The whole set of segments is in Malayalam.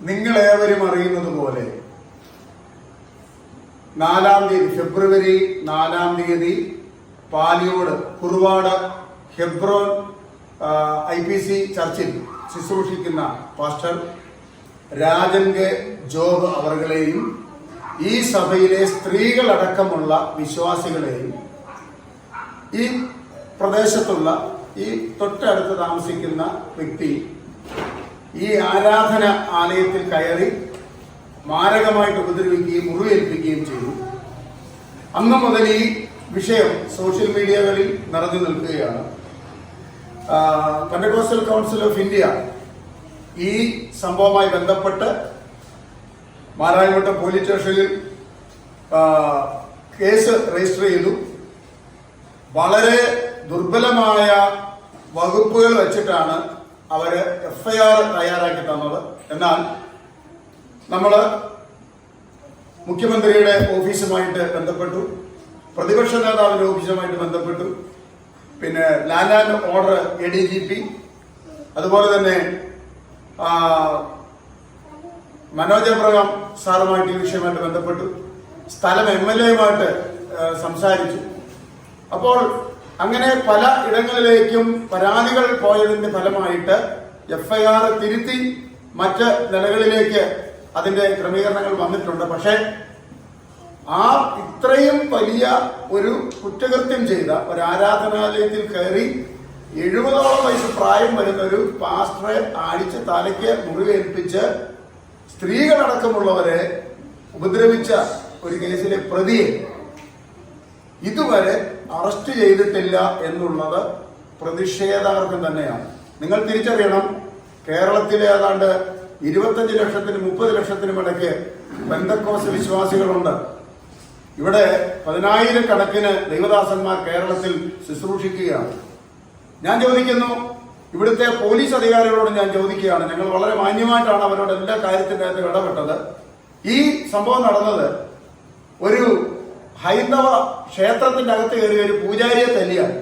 നിങ്ങളേവരും അറിയുന്നത് പോലെ നാലാം തീയതി ഫെബ്രുവരി നാലാം തീയതി Paliyode Kuruvad Hebron I P C ചർച്ചിൽ ശുശ്രൂഷിക്കുന്ന പാസ്റ്റർ രാജൻ കെ ജോബ് അവർകളെയും ഈ സഭയിലെ സ്ത്രീകളടക്കമുള്ള വിശ്വാസികളെയും ഈ പ്രദേശത്തുള്ള ഈ തൊട്ടടുത്ത് താമസിക്കുന്ന വ്യക്തി ഈ ആരാധന ആലയത്തിൽ കയറി മാരകമായിട്ട് ഉപദ്രവിക്കുകയും മുറിവേൽപ്പിക്കുകയും ചെയ്തു. അന്ന് മുതൽ ഈ വിഷയം സോഷ്യൽ മീഡിയകളിൽ നിറഞ്ഞു നിൽക്കുകയാണ്. പെൻഡകോസ്റ്റൽ കൗൺസിൽ ഓഫ് ഇന്ത്യ ഈ സംഭവവുമായി ബന്ധപ്പെട്ട് മാരായവട്ടം പോലീസ് സ്റ്റേഷനിൽ കേസ് രജിസ്റ്റർ ചെയ്തു. വളരെ ദുർബലമായ വകുപ്പുകൾ വെച്ചിട്ടാണ് അവർ എഫ്ഐആർ തയ്യാറാക്കി തന്നത്. എന്നാൽ നമ്മൾ മുഖ്യമന്ത്രിയുടെ ഓഫീസുമായിട്ട് ബന്ധപ്പെട്ടു പ്രതിപക്ഷ നേതാവിന്റെ ഓഫീസുമായിട്ട് ബന്ധപ്പെട്ടു പിന്നെ land and order A D G P അതുപോലെ തന്നെ മനോജ് എബ്രഹാം സാറുമായിട്ട് ഈ വിഷയമായിട്ട് ബന്ധപ്പെട്ടു സ്ഥലം എം എൽ എയുമായിട്ട് സംസാരിച്ചു. അപ്പോൾ അങ്ങനെ പല ഇടങ്ങളിലേക്കും പരാതികൾ പോയതിന്റെ ഫലമായിട്ട് എഫ്ഐആർ തിരുത്തി മറ്റ് നിലകളിലേക്ക് അതിന്റെ ക്രമീകരണങ്ങൾ വന്നിട്ടുണ്ട്. പക്ഷേ ആ ഇത്രയും വലിയ ഒരു കുറ്റകൃത്യം ചെയ്ത ഒരു ആരാധനാലയത്തിൽ കയറി എഴുപതോളം വയസ്സ് പ്രായം വരുന്ന ഒരു പാസ്റ്ററെ അടിച്ച് തലയ്ക്ക് മുറിവേൽപ്പിച്ച് സ്ത്രീകളടക്കമുള്ളവരെ ഉപദ്രവിച്ച ഒരു കേസിലെ പ്രതിയെ ഇതുവരെ അറസ്റ്റ് ചെയ്തിട്ടില്ല എന്നുള്ളത് പ്രതിഷേധാർഹം തന്നെയാണ്. നിങ്ങൾ തിരിച്ചറിയണം കേരളത്തിലെ ഏതാണ്ട് ഇരുപത്തഞ്ച് ലക്ഷത്തിന് മുപ്പത് ലക്ഷത്തിനും ഇടയ്ക്ക് ബന്ധക്കോസ് വിശ്വാസികളുണ്ട്. ഇവിടെ പതിനായിരക്കണക്കിന് ദൈവദാസന്മാർ കേരളത്തിൽ ശുശ്രൂഷിക്കുകയാണ്. ഞാൻ ചോദിക്കുന്നു ഇവിടുത്തെ പോലീസ് അധികാരികളോട് ഞാൻ ചോദിക്കുകയാണ്. ഞങ്ങൾ വളരെ മാന്യമായിട്ടാണ് അവരോട് എല്ലാ കാര്യത്തിന്റെ ഇടപെട്ടത്. ഈ സംഭവം നടന്നത് ഒരു ഹൈന്ദവ ക്ഷേത്രത്തിന്റെ അകത്ത് കയറി ഒരു പൂജാരിയെ തല്ലിയാണ്.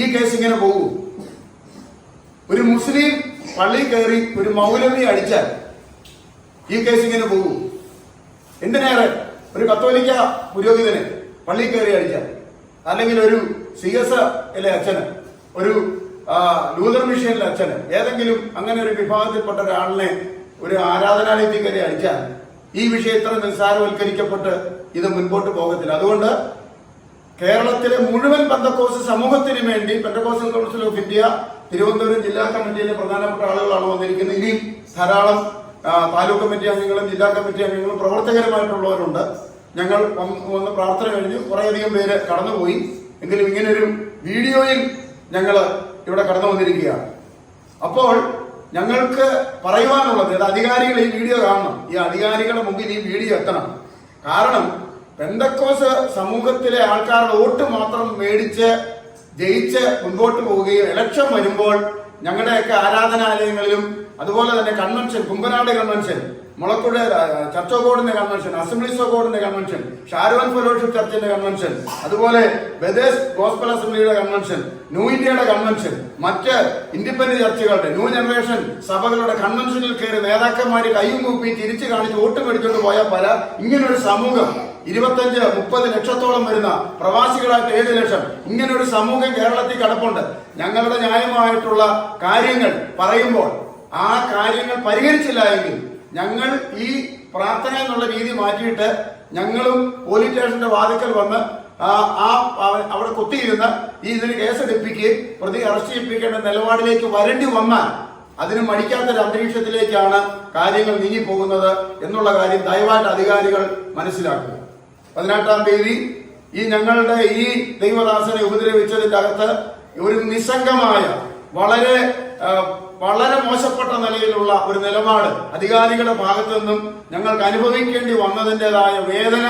ഈ കേസ് ഇങ്ങനെ പോകും. ഒരു മുസ്ലിം പള്ളി കയറി ഒരു മൗലവി അടിച്ചാൽ ഈ കേസ് ഇങ്ങനെ പോകും. എന്തിനേറെ? ഒരു കത്തോലിക്ക പുരോഹിതന് പള്ളി കയറി അടിച്ചാൽ. അല്ലെങ്കിൽ ഒരു സി എസ് എല്ലെ അച്ഛന് ഒരു ലൂതർ മിഷനിലെ അച്ഛന് ഏതെങ്കിലും അങ്ങനെ ഒരു വിഭാഗത്തിൽപ്പെട്ട ഒരാളിനെ ഒരു ആരാധനാലയത്തിൽ കയറി അടിച്ചാൽ ഈ വിഷയം ഇത്ര നിസ്സാരവൽക്കരിക്കപ്പെട്ട് ഇത് മുൻപോട്ട് പോകത്തില്ല. അതുകൊണ്ട് കേരളത്തിലെ മുഴുവൻ ബന്ധക്കോസ് സമൂഹത്തിന് വേണ്ടി Pentecostal council of India Thiruvananthapuram ജില്ലാ കമ്മിറ്റിയിലെ പ്രധാനപ്പെട്ട ആളുകളാണ് വന്നിരിക്കുന്നത്. ഇനിയും ധാരാളം താലൂക്ക് കമ്മിറ്റി അംഗങ്ങളും ജില്ലാ കമ്മിറ്റി അംഗങ്ങളും പ്രവർത്തകരുമായിട്ടുള്ളവരുണ്ട്. ഞങ്ങൾ വന്ന് പ്രാർത്ഥന കഴിഞ്ഞു. കുറേയധികം പേര് കടന്നുപോയി. എങ്കിലും ഇങ്ങനെയൊരു വീഡിയോയിൽ ഞങ്ങൾ ഇവിടെ കടന്നു വന്നിരിക്കുകയാണ്. അപ്പോൾ ഞങ്ങൾക്ക് പറയുവാനുള്ളത് അധികാരികൾ ഈ വീഡിയോ കാണണം. ഈ അധികാരികളുടെ മുമ്പിൽ ഈ വീഡിയോ എത്തണം. കാരണം പെന്തക്കോസ് സമൂഹത്തിലെ ആൾക്കാരുടെ വോട്ട് മാത്രം മേടിച്ച് ജയിച്ച് മുൻപോട്ട് പോവുകയും ഇലക്ഷൻ വരുമ്പോൾ ഞങ്ങളുടെയൊക്കെ ആരാധനാലയങ്ങളിലും അതുപോലെ തന്നെ convention Kumbanad convention Mulakuzha church of ഗോഡിന്റെ convention assemblies of ഗോഡിന്റെ കൺവെൻഷൻ ഷാരുവൻ ഫെലോഷിപ്പ് ചർച്ചിന്റെ കൺവെൻഷൻ അതുപോലെ ബദേസ് ഗോസ്ബൽ അസംബ്ലിയുടെ കൺവെൻഷൻ ന്യൂ ഇന്ത്യയുടെ കൺവെൻഷൻ മറ്റ് ഇൻഡിപെൻഡന്റ് ചർച്ചുകളുടെ ന്യൂ ജനറേഷൻ സഭകളുടെ കൺവെൻഷനിൽ കയറി നേതാക്കന്മാര് കൈയും കൂപ്പി തിരിച്ചു കാണിച്ച് വോട്ട് മേടിച്ചുകൊണ്ട് പോയ പല ഇങ്ങനൊരു സമൂഹം. ഇരുപത്തഞ്ച് മുപ്പത് ലക്ഷത്തോളം വരുന്ന പ്രവാസികളായിട്ട് ഏഴ് ലക്ഷം. ഇങ്ങനെ ഒരു സമൂഹം കേരളത്തിൽ കിടപ്പുണ്ട്. ഞങ്ങളുടെ ന്യായമായിട്ടുള്ള കാര്യങ്ങൾ പറയുമ്പോൾ ആ കാര്യങ്ങൾ പരിഹരിച്ചില്ല എങ്കിൽ ഞങ്ങൾ ഈ പ്രാർത്ഥന എന്നുള്ള രീതി മാറ്റിയിട്ട് ഞങ്ങളും പോലീസ് സ്റ്റേഷന്റെ വാതിക്കൽ വന്ന് ആ ആ അവ- അവിടെ കുത്തിയിരുന്ന് ഈ ഇതിന് കേസെടുപ്പിക്കുകയും പ്രതി അറസ്റ്റ് ചെയ്യിപ്പിക്കേണ്ട നിലപാടിലേക്ക് വരേണ്ടി വന്നാൽ അതിന് മടിക്കാത്തൊരു അന്തരീക്ഷത്തിലേക്കാണ് കാര്യങ്ങൾ നീങ്ങിപ്പോകുന്നത് എന്നുള്ള കാര്യം ദയവായിട്ട് അധികാരികൾ മനസ്സിലാക്കുക. പതിനെട്ടാം തീയതി ഈ ഞങ്ങളുടെ ഈ ദൈവദാസനെ ഉപദ്രവിച്ചതിന്റെ അകത്ത് ഒരു നിസ്സംഗമായ വളരെ വളരെ മോശപ്പെട്ട നിലയിലുള്ള ഒരു നിലപാട് അധികാരികളുടെ ഭാഗത്തു നിന്നും ഞങ്ങൾക്ക് അനുഭവിക്കേണ്ടി വന്നതിന്റെതായ വേദന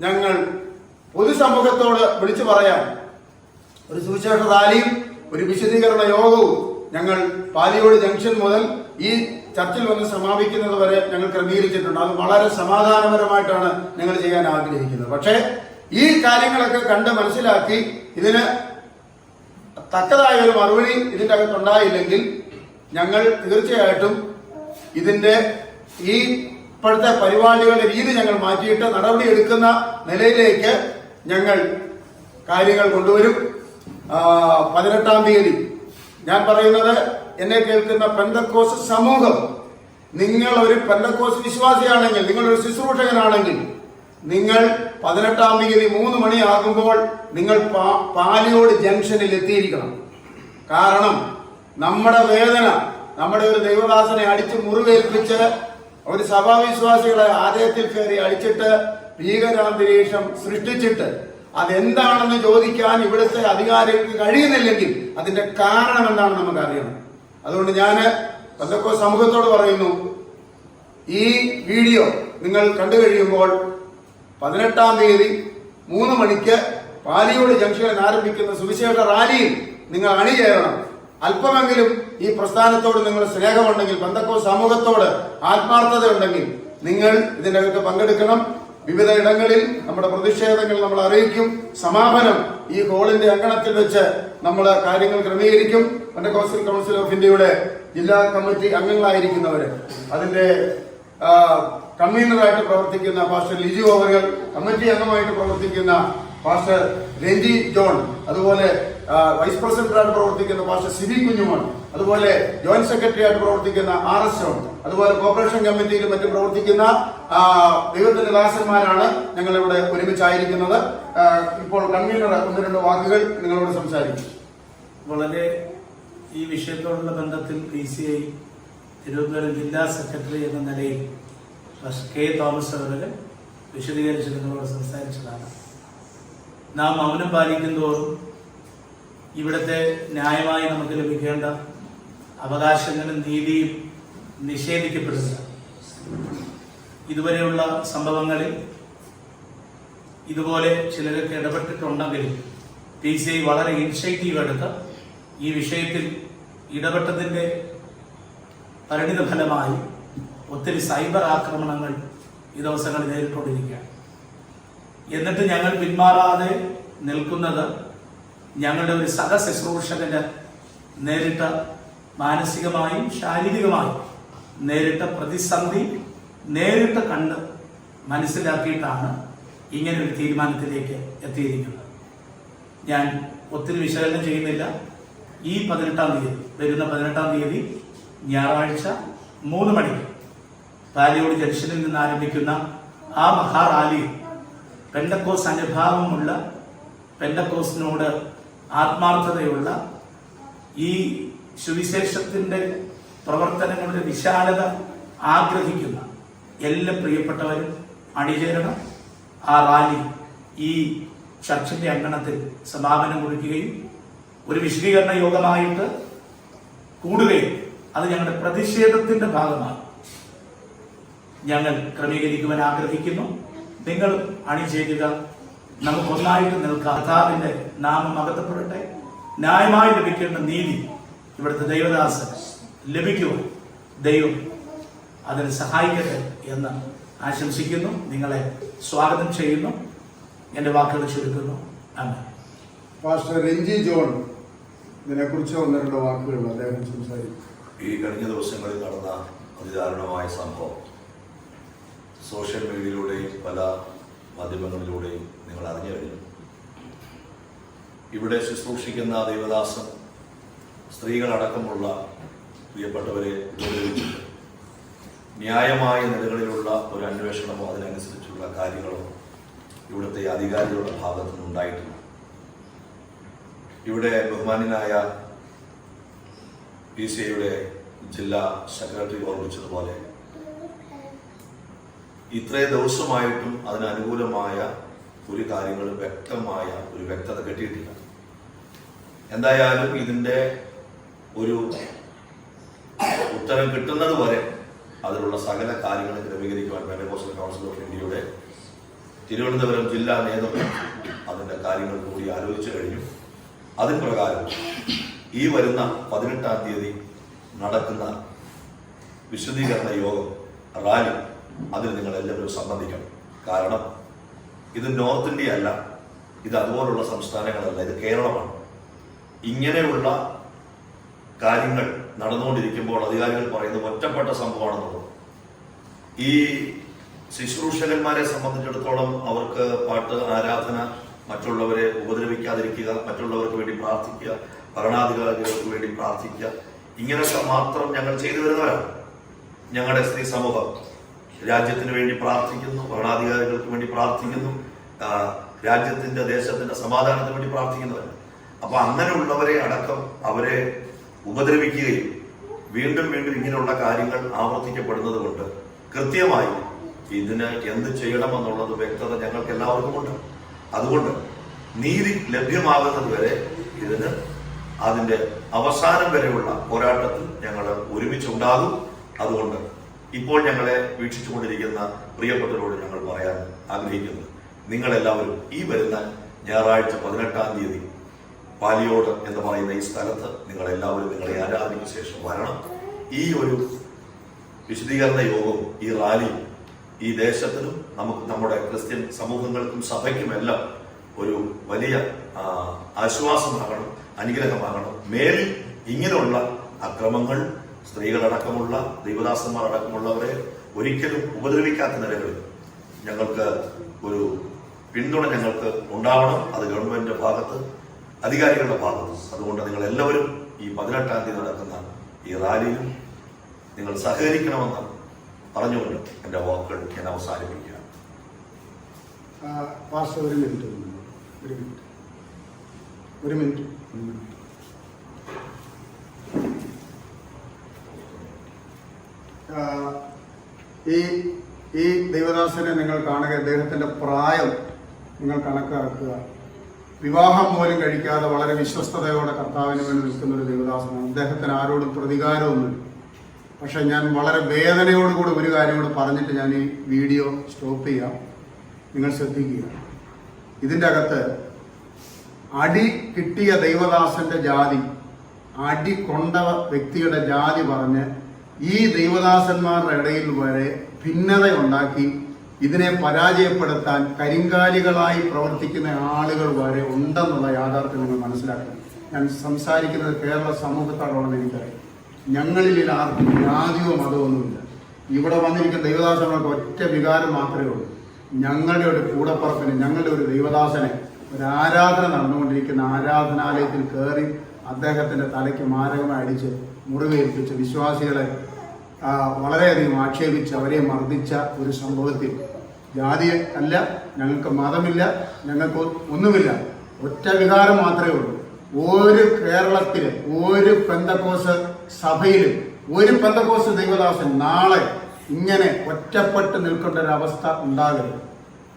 ഞങ്ങൾ പൊതുസമൂഹത്തോട് വിളിച്ചു പറയാൻ. ഒരു സുവിശേഷ റാലിയും ഒരു വിശദീകരണ യോഗവും ഞങ്ങൾ പാലിയോട് ജംഗ്ഷൻ മുതൽ ഈ ചർച്ചിൽ വന്ന് സമാപിക്കുന്നത് വരെ ഞങ്ങൾ ക്രമീകരിച്ചിട്ടുണ്ട്. അത് വളരെ സമാധാനപരമായിട്ടാണ് ഞങ്ങൾ ചെയ്യാൻ ആഗ്രഹിക്കുന്നത്. പക്ഷേ ഈ കാര്യങ്ങളൊക്കെ കണ്ട് മനസ്സിലാക്കി ഇതിന് തക്കതായ ഒരു മറുപടി ഇതിന്റെ അകത്തുണ്ടായില്ലെങ്കിൽ ഞങ്ങൾ തീർച്ചയായിട്ടും ഇതിന്റെ ഈ ഇപ്പോഴത്തെ പരിപാടികളുടെ രീതി ഞങ്ങൾ മാറ്റിയിട്ട് നടപടി എടുക്കുന്ന നിലയിലേക്ക് ഞങ്ങൾ കാര്യങ്ങൾ കൊണ്ടുവരും. പതിനെട്ടാം തീയതി ഞാൻ പറയുന്നത് എന്നെ കേൾക്കുന്ന പെന്തക്കോസ് സമൂഹം. നിങ്ങൾ ഒരു പെന്തക്കോസ് വിശ്വാസിയാണെങ്കിൽ നിങ്ങൾ ഒരു ശുശ്രൂഷകനാണെങ്കിൽ നിങ്ങൾ പതിനെട്ടാം തീയതി മൂന്ന് മണിയാകുമ്പോൾ നിങ്ങൾ പാലിയോട് ജംഗ്ഷനിൽ എത്തിയിരിക്കണം. കാരണം നമ്മുടെ വേദന നമ്മുടെ ഒരു ദൈവദാസനെ അടിച്ച് മുറിവേൽപ്പിച്ച് ഒരു സഭാവിശ്വാസികളെ ആലയത്തിൽ കയറി അടിച്ചിട്ട് ഭീകരാന്തരീക്ഷം സൃഷ്ടിച്ചിട്ട് അതെന്താണെന്ന് ചോദിക്കാൻ ഇവിടുത്തെ അധികാരികൾക്ക് കഴിയുന്നില്ലെങ്കിൽ അതിന്റെ കാരണം എന്താണെന്ന് നമുക്ക് അറിയണം അതുകൊണ്ട് ഞാൻ പന്തക്കോ സമൂഹത്തോട് പറയുന്നു ഈ വീഡിയോ നിങ്ങൾ കണ്ടു കഴിയുമ്പോൾ പതിനെട്ടാം തീയതി മൂന്ന് മണിക്ക് പാലിയോട് ജംഗ്ഷനിൽ ആരംഭിക്കുന്ന സുവിശേഷ റാലിയിൽ നിങ്ങൾ അണിചേരണം. അല്പമെങ്കിലും ഈ പ്രസ്ഥാനത്തോട് നിങ്ങൾ സ്നേഹമുണ്ടെങ്കിൽ പന്തക്കോ സമൂഹത്തോട് ആത്മാർത്ഥത ഉണ്ടെങ്കിൽ നിങ്ങൾ ഇതിനകത്ത് പങ്കെടുക്കണം. വിവിധ ഇടങ്ങളിൽ നമ്മുടെ പ്രതിഷേധങ്ങൾ നമ്മൾ അറിയിക്കും. സമാപനം ഈ ഹോളിന്റെ അങ്കണത്തിൽ വെച്ച് നമ്മൾ കാര്യങ്ങൾ ക്രമീകരിക്കും. പെന്തക്കോസ്റ്റൽ കൗൺസിൽ ഓഫ് ഇന്ത്യയുടെ ജില്ലാ കമ്മിറ്റി അംഗങ്ങളായിരിക്കുന്നവര്. അതിന്റെ കൺവീനറായിട്ട് പ്രവർത്തിക്കുന്ന പാസ്റ്റർ ലിജു അവറുകൾ കമ്മിറ്റി അംഗമായിട്ട് പ്രവർത്തിക്കുന്ന പാസ്റ്റർ രഞ്ജി ജോൺ അതുപോലെ വൈസ് പ്രസിഡന്റായിട്ട് പ്രവർത്തിക്കുന്ന പാസ്റ്റർ സിബി കുഞ്ഞുമോൻ അതുപോലെ ജോയിന്റ് സെക്രട്ടറി ആയിട്ട് പ്രവർത്തിക്കുന്ന ആർ എസ് ജോൺ അതുപോലെ കോർപ്പറേഷൻ കമ്മിറ്റിയിലും മറ്റും പ്രവർത്തിക്കുന്ന ദൈവത്തിന്റെ ദാസന്മാരാണ് ഞങ്ങൾ ഇവിടെ ഒരുമിച്ചായിരിക്കുന്നത് ഇപ്പോൾ കൺവീനർ ഒന്ന് രണ്ട് വാക്കുകൾ നിങ്ങളോട് സംസാരിക്കും. വളരെ ഈ വിഷയത്തോടുള്ള ബന്ധത്തിൽ പി സി ഐ തിരുവനന്തപുരം ജില്ലാ സെക്രട്ടറി എന്ന നിലയിൽ കെ തോമസ് അവരുടെ വിശദീകരിച്ച് നിങ്ങളോട് സംസാരിച്ചതാണ്. നാം മൗനം പാലിക്കുന്തോറും ഇവിടുത്തെ ന്യായമായി നമുക്ക് ലഭിക്കേണ്ട അവകാശങ്ങളും നീതിയും നിഷേധിക്കപ്പെടുന്നത് ഇതുവരെയുള്ള സംഭവങ്ങളിൽ ഇതുപോലെ ചിലരൊക്കെ ഇടപെട്ടിട്ടുണ്ടെങ്കിലും പി സി ഐ വളരെ ഇനിഷ്യേറ്റീവ് എടുത്ത് ഈ വിഷയത്തിൽ ഇടപെട്ടതിന്റെ പരിണിത ഫലമായി ഒത്തിരി സൈബർ ആക്രമണങ്ങൾ ഈ ദിവസങ്ങളിൽ നേരിട്ടുകൊണ്ടിരിക്കുകയാണ്. എന്നിട്ട് ഞങ്ങൾ പിന്മാറാതെ നിൽക്കുന്നത് ഞങ്ങളുടെ ഒരു സഹശുശ്രൂഷകന് നേരിട്ട മാനസികമായും ശാരീരികമായും നേരിട്ട പ്രതിസന്ധി നേരിട്ട് കണ്ട് മനസ്സിലാക്കിയിട്ടാണ് ഇങ്ങനെ ഒരു തീരുമാനത്തിലേക്ക് എത്തിയിരിക്കുന്നത്. ഞാൻ ഒത്തിരി വിശകലനം ചെയ്യുന്നില്ല. ഈ പതിനെട്ടാം തീയതി വരുന്ന പതിനെട്ടാം തീയതി ഞായറാഴ്ച മൂന്ന് മണിക്ക് പാലിയോട് ജംഗ്ഷനിൽ നിന്ന് ആരംഭിക്കുന്ന ആ മഹാറാലിയിൽ പെൻഡക്കോസ് അനുഭാവമുള്ള പെൻഡക്കോസിനോട് ആത്മാർത്ഥതയുള്ള ഈ സുവിശേഷത്തിന്റെ പ്രവർത്തനങ്ങളുടെ വിശാലത ആഗ്രഹിക്കുന്ന എല്ലാ പ്രിയപ്പെട്ടവരും അണിചേരണം. ആ റാലി ഈ ചർച്ചിന്റെ അങ്കണത്തിൽ സമാപനം കുറിക്കുകയും ഒരു വിശദീകരണ യോഗമായിട്ട് കൂടുകയും അത് ഞങ്ങളുടെ പ്രതിഷേധത്തിന്റെ ഭാഗമാണ് ഞങ്ങൾ ക്രമീകരിക്കുവാൻ ആഗ്രഹിക്കുന്നു. നിങ്ങൾ അണിചേരുക. നമുക്കൊന്നായിട്ട് നിൽക്കാം. കഥാവിന്റെ നാമം അകത്തപ്പെടട്ടെ. ന്യായമായി ലഭിക്കേണ്ട നീതി ഇവിടുത്തെ ദൈവദാസൻ ലഭിക്കുവാൻ ദൈവം അതിന് സഹായിക്കട്ടെ എന്ന് ആശംസിക്കുന്നു. നിങ്ങളെ സ്വാഗതം ചെയ്യുന്നു. എന്റെ വാക്കുകൾ ചുരുക്കുന്നു. അങ്ങനെ പാസ്റ്റർ രഞ്ജി ജോൺ ഇതിനെക്കുറിച്ച് ഒന്ന് രണ്ട് വാക്കുകൾ അദ്ദേഹം സംസാരിക്കും. ഈ കഴിഞ്ഞ ദിവസങ്ങളിൽ നടന്ന അതിദാരുണമായ സംഭവം. സോഷ്യൽ മീഡിയയിലൂടെയും പല മാധ്യമങ്ങളിലൂടെയും നിങ്ങൾ അറിഞ്ഞു കഴിഞ്ഞു. ഇവിടെ ശുശ്രൂഷിക്കുന്ന ദൈവദാസൻ സ്ത്രീകളടക്കമുള്ള പ്രിയപ്പെട്ടവരെ ന്യായമായ നിലകളിലുള്ള ഒരു അന്വേഷണമോ അതിനനുസരിച്ചുള്ള കാര്യങ്ങളോ ഇവിടുത്തെ അധികാരികളുടെ ഭാഗത്തു നിന്നുണ്ടായിട്ടില്ല ഇവിടെ ബഹുമാന്യനായ പി സി ഐയുടെ ജില്ലാ സെക്രട്ടറി ഓർമ്മിച്ചതുപോലെ ഇത്രേ ദിവസമായിട്ടും അതിനനുകൂലമായ ഒരു കാര്യങ്ങളും വ്യക്തമായ ഒരു വ്യക്തത കിട്ടിയിട്ടില്ല. എന്തായാലും ഇതിന്റെ ഒരു ഉത്തരം കിട്ടുന്നത് വരെ അതിലുള്ള സകല കാര്യങ്ങളും ക്രമീകരിക്കുവാൻ പെൻഡകോസ്റ്റൽ കൗൺസിൽ ഓഫ് ഇന്ത്യയുടെ തിരുവനന്തപുരം ജില്ലാ നേതൃത്വം അതിന്റെ കാര്യങ്ങൾ കൂടി ആലോചിച്ചു കഴിഞ്ഞു. അതിന് പ്രകാരം ഈ വരുന്ന പതിനെട്ടാം തീയതി നടക്കുന്ന വിശദീകരണ യോഗം റാലി അതിൽ നിങ്ങൾ എല്ലാവരും സംബന്ധിക്കണം. കാരണം ഇത് നോർത്ത് ഇന്ത്യ അല്ല ഇത് അതുപോലുള്ള സംസ്ഥാനങ്ങളല്ല ഇത് കേരളമാണ്. ഇങ്ങനെയുള്ള കാര്യങ്ങൾ നടന്നുകൊണ്ടിരിക്കുമ്പോൾ അധികാരികൾ പറയുന്നത് ഒറ്റപ്പെട്ട സംഭവമാണെന്നുള്ളത്. ഈ ശുശ്രൂഷകന്മാരെ സംബന്ധിച്ചിടത്തോളം അവർക്ക് പാട്ട് ആരാധന മറ്റുള്ളവരെ ഉപദ്രവിക്കാതിരിക്കുക മറ്റുള്ളവർക്ക് വേണ്ടി പ്രാർത്ഥിക്കുക ഭരണാധികാരികൾക്ക് വേണ്ടി പ്രാർത്ഥിക്കുക ഇങ്ങനെയൊക്കെ മാത്രം ഞങ്ങൾ ചെയ്തു വരുന്നവരാണ്. ഞങ്ങളുടെ സ്ത്രീ സമൂഹം രാജ്യത്തിന് വേണ്ടി പ്രാർത്ഥിക്കുന്നു ഭരണാധികാരികൾക്ക് വേണ്ടി പ്രാർത്ഥിക്കുന്നു രാജ്യത്തിന്റെ ദേശത്തിന്റെ സമാധാനത്തിന് വേണ്ടി പ്രാർത്ഥിക്കുന്നവരാണ്. അപ്പൊ അങ്ങനെയുള്ളവരെ അടക്കം അവരെ ഉപദ്രവിക്കുകയും വീണ്ടും വീണ്ടും ഇങ്ങനെയുള്ള കാര്യങ്ങൾ ആവർത്തിക്കപ്പെടുന്നത് കൊണ്ട് കൃത്യമായി ഇതിന് എന്ത് ചെയ്യണമെന്നുള്ളത് വ്യക്തത ഞങ്ങൾക്ക് എല്ലാവർക്കും ഉണ്ട് അതുകൊണ്ട് നീതി ലഭ്യമാകുന്നത് വരെ ഇതിന് അതിന്റെ അവസാനം വരെയുള്ള പോരാട്ടത്തിൽ ഞങ്ങൾ ഒരുമിച്ചുണ്ടാകും. അതുകൊണ്ട് ഇപ്പോൾ ഞങ്ങളെ വീക്ഷിച്ചുകൊണ്ടിരിക്കുന്ന പ്രിയപ്പെട്ടവരോട് ഞങ്ങൾ പറയാൻ ആഗ്രഹിക്കുന്നത് നിങ്ങളെല്ലാവരും ഈ വരുന്ന ഞായറാഴ്ച പതിനെട്ടാം തീയതി പാലിയോട് എന്ന് പറയുന്ന ഈ സ്ഥലത്ത് നിങ്ങൾ എല്ലാവരും നിങ്ങളെ ആരാധനയ്ക്ക് ശേഷം വരണം. ഈ ഒരു വിശദീകരണ യോഗവും ഈ റാലിയും ഈ ദേശത്തിനും നമുക്ക് നമ്മുടെ ക്രിസ്ത്യൻ സമൂഹങ്ങൾക്കും സഭയ്ക്കുമെല്ലാം ഒരു വലിയ ആശ്വാസമാകണം അനുഗ്രഹമാകണം. മേലിൽ ഇങ്ങനെയുള്ള അക്രമങ്ങൾ സ്ത്രീകളടക്കമുള്ള ദൈവദാസന്മാർ അടക്കമുള്ളവരെ ഒരിക്കലും ഉപദ്രവിക്കാത്ത നിലകളിൽ ഞങ്ങൾക്ക് ഒരു പിന്തുണ ഞങ്ങൾക്ക് ഉണ്ടാവണം. അത് ഗവൺമെന്റിന്റെ ഭാഗത്ത് അധികാരികളുടെ ഭാഗത്ത് അതുകൊണ്ട് നിങ്ങൾ എല്ലാവരും ഈ പതിനെട്ടാം തീയതി നടക്കുന്ന ഈ റാലിയിൽ നിങ്ങൾ സഹകരിക്കണമെന്ന് പറഞ്ഞുകൊണ്ട് എന്റെ വാക്കുകൾ ഞാൻ അവസാനിപ്പിക്കുക ഒരു മിനിറ്റ് ഒരു മിനിറ്റ് ഒരു മിനിറ്റ്. ഈ ഈ ദൈവദാസനെ നിങ്ങൾ കാണുക അദ്ദേഹത്തിന്റെ പ്രായം നിങ്ങൾ കണക്കാക്കുക. വിവാഹം പോലും കഴിക്കാതെ വളരെ വിശ്വസ്തയോടെ കർത്താവിന് വേണ്ടി നിൽക്കുന്ന ഒരു ദേവദാസനാണ്. അദ്ദേഹത്തിന് ആരോടും പ്രതികാരമൊന്നുമില്ല പക്ഷെ ഞാൻ വളരെ വേദനയോടുകൂടി ഒരു കാര്യം കൂടെ പറഞ്ഞിട്ട് ഞാൻ ഈ വീഡിയോ സ്റ്റോപ്പ് ചെയ്യാം. നിങ്ങൾ ശ്രദ്ധിക്കുക. ഇതിന്റെ അകത്ത് അടി കിട്ടിയ ദൈവദാസന്റെ ജാതി അടി കൊണ്ട വ്യക്തിയുടെ ജാതി പറഞ്ഞ് ഈ ദൈവദാസന്മാരുടെ ഇടയിൽ വരെ ഭിന്നതയുണ്ടാക്കി ഇതിനെ പരാജയപ്പെടുത്താൻ കരിങ്കാലികളായി പ്രവർത്തിക്കുന്ന ആളുകൾ വരെ ഉണ്ടെന്നുള്ള യാഥാർത്ഥ്യം നിങ്ങൾ മനസ്സിലാക്കണം. ഞാൻ സംസാരിക്കുന്നത് കേരള സമൂഹത്തോടാണെന്ന് എനിക്കറിയാം. ഞങ്ങളിൽ ആർക്കും ജാതിയോ മതമൊന്നുമില്ല ഇവിടെ വന്നിരിക്കുന്ന ദൈവദാസന്മാർക്ക് ഒറ്റ വികാരം മാത്രമേ ഉള്ളൂ. ഞങ്ങളുടെ ഒരു കൂടപ്പുറപ്പിന് ഞങ്ങളുടെ ഒരു ദൈവദാസനെ ഒരു ആരാധന നടന്നുകൊണ്ടിരിക്കുന്ന ആരാധനാലയത്തിൽ കയറി അദ്ദേഹത്തിന്റെ തലയ്ക്ക് മാരകമായി അടിച്ച് മുറിവേൽപ്പിച്ച് വിശ്വാസികളെ വളരെയധികം ആക്ഷേപിച്ച് അവരെ മർദ്ദിച്ച ഒരു സംഭവത്തിൽ ജാതി അല്ല ഞങ്ങൾക്ക് മതമില്ല ഞങ്ങൾക്ക് ഒന്നുമില്ല. ഒറ്റ വികാരം മാത്രമേ ഉള്ളൂ. ഒരു കേരളത്തിലെ ഒരു പെന്തക്കോസ് സഭയിലും ഒരു പെന്തക്കോസ് ദൈവദാസൻ നാളെ ഇങ്ങനെ ഒറ്റപ്പെട്ട് നിൽക്കേണ്ട ഒരു അവസ്ഥ ഉണ്ടാകരുത്.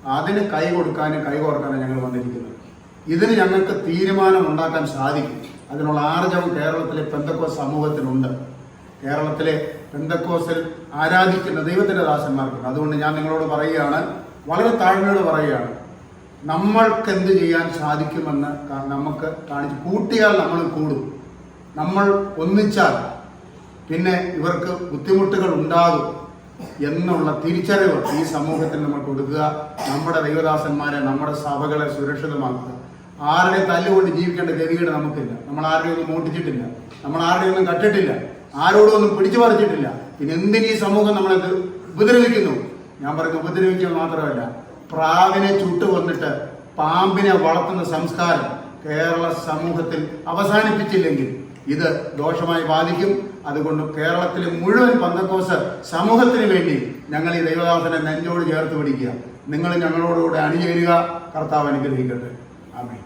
അതിന് കൈ കൊടുക്കാനും കൈ കോർക്കാനും ഞങ്ങൾ വന്നിരിക്കുന്നത് ഇതിന് ഞങ്ങൾക്ക് തീരുമാനം ഉണ്ടാക്കാൻ സാധിക്കും. അതിനുള്ള ആർജവം കേരളത്തിലെ പെന്തക്കോസ് സമൂഹത്തിനുണ്ട്. കേരളത്തിലെ പെന്തക്കോസിൽ ആരാധിക്കുന്ന ദൈവത്തിന്റെ ദാസന്മാർക്കുണ്ട്. അതുകൊണ്ട് ഞാൻ നിങ്ങളോട് പറയുകയാണ് വളരെ താഴ്മയോട് പറയുകയാണ് നമ്മൾക്ക് എന്ത് ചെയ്യാൻ സാധിക്കുമെന്ന് നമുക്ക് കാണിച്ച് കൂട്ടിയാൽ നമ്മൾ കൂടും. നമ്മൾ ഒന്നിച്ചാൽ പിന്നെ ഇവർക്ക് ബുദ്ധിമുട്ടുകൾ ഉണ്ടാകും എന്നുള്ള തിരിച്ചറിവ് ഈ സമൂഹത്തിന് നമ്മൾ കൊടുക്കുക. നമ്മുടെ ദൈവദാസന്മാരെ നമ്മുടെ സഭകളെ സുരക്ഷിതമാക്കുക. ആരുടെ തല്ലുകൊണ്ട് ജീവിക്കേണ്ട ഗതികേട് നമുക്കില്ല. നമ്മൾ ആരുടെയൊന്നും മോട്ടിച്ചിട്ടില്ല നമ്മൾ ആരുടെയൊന്നും കട്ടിട്ടില്ല ആരോടും ഒന്നും പിടിച്ചു പറിച്ചിട്ടില്ല. പിന്നെ എന്തിനീ സമൂഹം നമ്മളെ ഉപദ്രവിക്കുന്നു? ഞാൻ പറയുന്നത് ഉപദ്രവിക്കുക മാത്രമല്ല പ്രാവിനെ ചുട്ടു വന്നിട്ട് പാമ്പിനെ വളർത്തുന്ന സംസ്കാരം കേരള സമൂഹത്തിൽ അവസാനിപ്പിച്ചില്ലെങ്കിൽ ഇത് ദോഷമായി ബാധിക്കും. അതുകൊണ്ട് കേരളത്തിലെ മുഴുവൻ പന്തക്കോസ് സമൂഹത്തിന് വേണ്ടി ഞങ്ങൾ ഈ ദൈവദാസനെ നെഞ്ചോട് ചേർത്ത് പിടിക്കുക. നിങ്ങൾ ഞങ്ങളോടുകൂടെ അണിചേരുക. കർത്താവ് അനുഗ്രഹിക്കട്ടെ. ആമേ